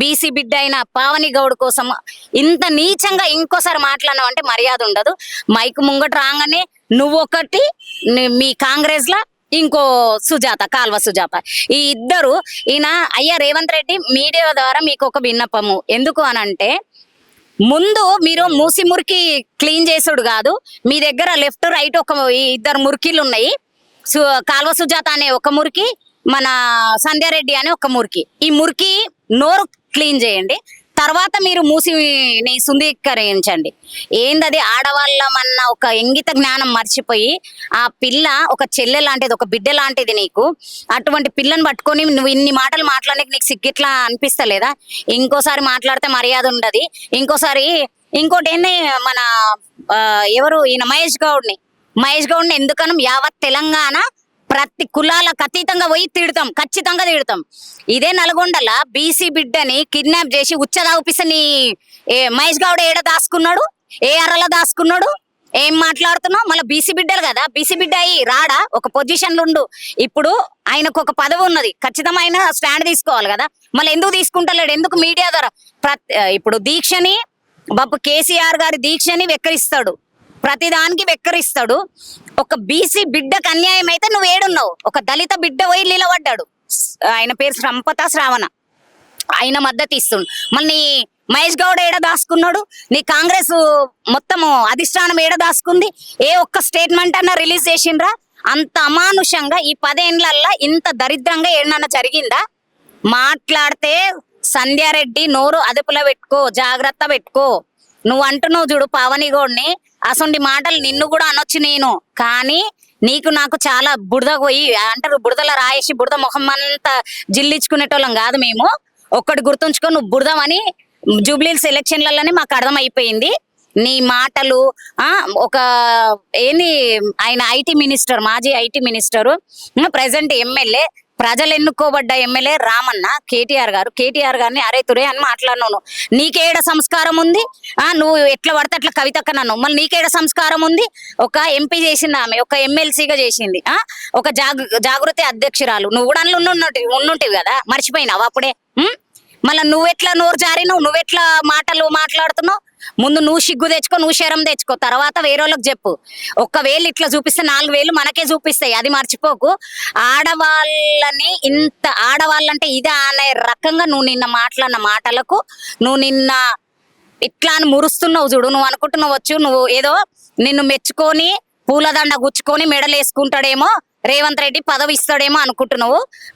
BC బిడ్డ అయిన పావని గౌడ్ కోసం ఇంత నీచంగా ఇంకోసారి మాట్లాడినావు అంటే మర్యాద ఉండదు. మైక్ ముంగట రాగానే నువ్వు ఒకటి మీ కాంగ్రెస్ లా ఇంకో సుజాత కాల్వ సుజాత. ఈ ఇద్దరు ఈయన అయ్యా రేవంత్ రెడ్డి మీడియా ద్వారా మీకు ఒక విన్నపము. ఎందుకు అనంటే ముందు మీరు మూసి మురికి క్లీన్ చేసుడు కాదు మీ దగ్గర లెఫ్ట్ రైట్ ఒక ఇద్దరు మురికిలు ఉన్నాయి. సు కాల్వ సుజాత అనే ఒక మురికి మన సంధ్యారెడ్డి అనే ఒక మురికి. ఈ మురికి నోరు క్లీన్ చేయండి. తర్వాత మీరు మూసిని సుందీకరించండి ఏందది? ఆడవాళ్ళమన్న ఒక ఇంగిత జ్ఞానం మర్చిపోయి ఆ పిల్ల ఒక చెల్లె లాంటిది ఒక బిడ్డ లాంటిది నీకు అటువంటి పిల్లని పట్టుకొని నువ్వు ఇన్ని మాటలు మాట్లాడడానికి నీకు సిగ్గిట్లా అనిపిస్తలేదా? ఇంకోసారి మాట్లాడితే మర్యాద ఉండదు. ఇంకోసారి ఇంకోటి ఏంది? మన ఎవరు? ఈయన మహేష్ గౌడ్ని. మహేష్ గౌడ్ని ఎందుకనం? యావత్ తెలంగాణ ప్రతి కులాలకు అతీతంగా పోయి తిడతాం ఖచ్చితంగా తిడతాం. ఇదే నల్గొండల బీసీ బిడ్డని కిడ్నాప్ చేసి ఉచ్చదాపిస్తే నీ ఏ మహేష్ గౌడ్ ఏడ దాసుకున్నాడు ఏ అరల దాసుకున్నాడు ఏం మాట్లాడుతున్నావు? మళ్ళీ బీసీ బిడ్డలు కదా బీసీ బిడ్డ అయ్యి రాడా? ఒక పొజిషన్లు ఉండు. ఇప్పుడు ఆయనకు ఒక పదవి ఉన్నది. ఖచ్చితమైన స్టాండ్ తీసుకోవాలి కదా. మళ్ళీ ఎందుకు తీసుకుంటలేడు? ఎందుకు మీడియా ద్వారా? ప్రతి ఇప్పుడు దీక్షని బాబు కేసీఆర్ గారి దీక్షని వెక్కరిస్తాడు. ప్రతిదానికి వెక్కరిస్తాడు. ఒక బీసీ బిడ్డకు అన్యాయం అయితే నువ్వు ఏడున్నావు. ఒక దళిత బిడ్డ పోయి నిలబడ్డాడు. ఆయన పేరు సంపత శ్రావణ. ఆయన మద్దతు ఇస్తుండు. మళ్ళీ నీ మహేష్ గౌడ్ ఏడ దాసుకున్నాడు నీ కాంగ్రెస్ మొత్తము అధిష్టానం ఏడ దాసుకుంది ఏ ఒక్క స్టేట్మెంట్ అన్నా రిలీజ్ చేసిండ్రా? అంత అమానుషంగా ఈ పదేండ్లల్లా ఇంత దరిద్రంగా ఏడన్నా జరిగిందా? మాట్లాడితే సంధ్యారెడ్డి నోరు అదుపులో పెట్టుకో జాగ్రత్త పెట్టుకో. నువ్వు అంటున్నావు చూడు పావని గౌడ్ని అసొంటి మాటలు నిన్ను కూడా అనొచ్చు నేను. కానీ నీకు నాకు చాలా బురద పోయి అంటారు బురదల రాయేసి బురద ముఖం అంతా జిల్లించుకునేటోళ్ళం కాదు మేము. ఒక్కటి గుర్తుంచుకో నువ్వు బురదమని జూబ్లీల్స్ ఎలక్షన్లలోనే మాకు అర్థమైపోయింది. నీ మాటలు ఆ ఒక ఏంది ఆయన ఐటీ మినిస్టర్ మాజీ ఐటీ మినిస్టరు ప్రజెంట్ ఎమ్మెల్యే ప్రజలు ఎన్నుకోబడ్డ ఎమ్మెల్యే రామన్న కేటీఆర్ గారు. కేటీఆర్ గారిని అరే తురే అని మాట్లాడినాను నీకేడ సంస్కారం ఉంది? ఆ నువ్వు ఎట్లా పడితే అట్లా కవితక్క నన్ను. మళ్ళీ నీకేడ సంస్కారం ఉంది? ఒక ఎంపీ చేసింది ఆమె ఒక ఎమ్మెల్సీగా చేసింది. ఆ ఒక జాగ జాగృతి అధ్యక్షురాలు. నువ్వు కూడా అందులో ఉన్నట్టు ఉన్నుంటివి కదా? మర్చిపోయినావు అప్పుడే? మళ్ళీ నువ్వెట్లా నోరు జారినావు? నువ్వెట్లా మాటలు మాట్లాడుతున్నావు? ముందు నువ్వు సిగ్గు తెచ్చుకో నువ్వు శరం తెచ్చుకో. తర్వాత వేరే వాళ్ళకి చెప్పు. ఒక్కవేళ ఇట్లా చూపిస్తే నాలుగు వేలు మనకే చూపిస్తాయి అది మర్చిపోకు. ఆడవాళ్ళని ఇంత ఆడవాళ్ళంటే ఇదే అనే రకంగా నువ్వు నిన్న మాట్లాడిన మాటలకు నువ్వు నిన్న ఇట్లా అని మురుస్తున్నావు చూడు. నువ్వు అనుకుంటున్నావు వచ్చు నువ్వు ఏదో నిన్ను మెచ్చుకొని పూలదండ గుచ్చుకొని మెడలు వేసుకుంటాడేమో రేవంత్ రెడ్డి పదవి ఇస్తాడేమో అనుకుంటున్నావు.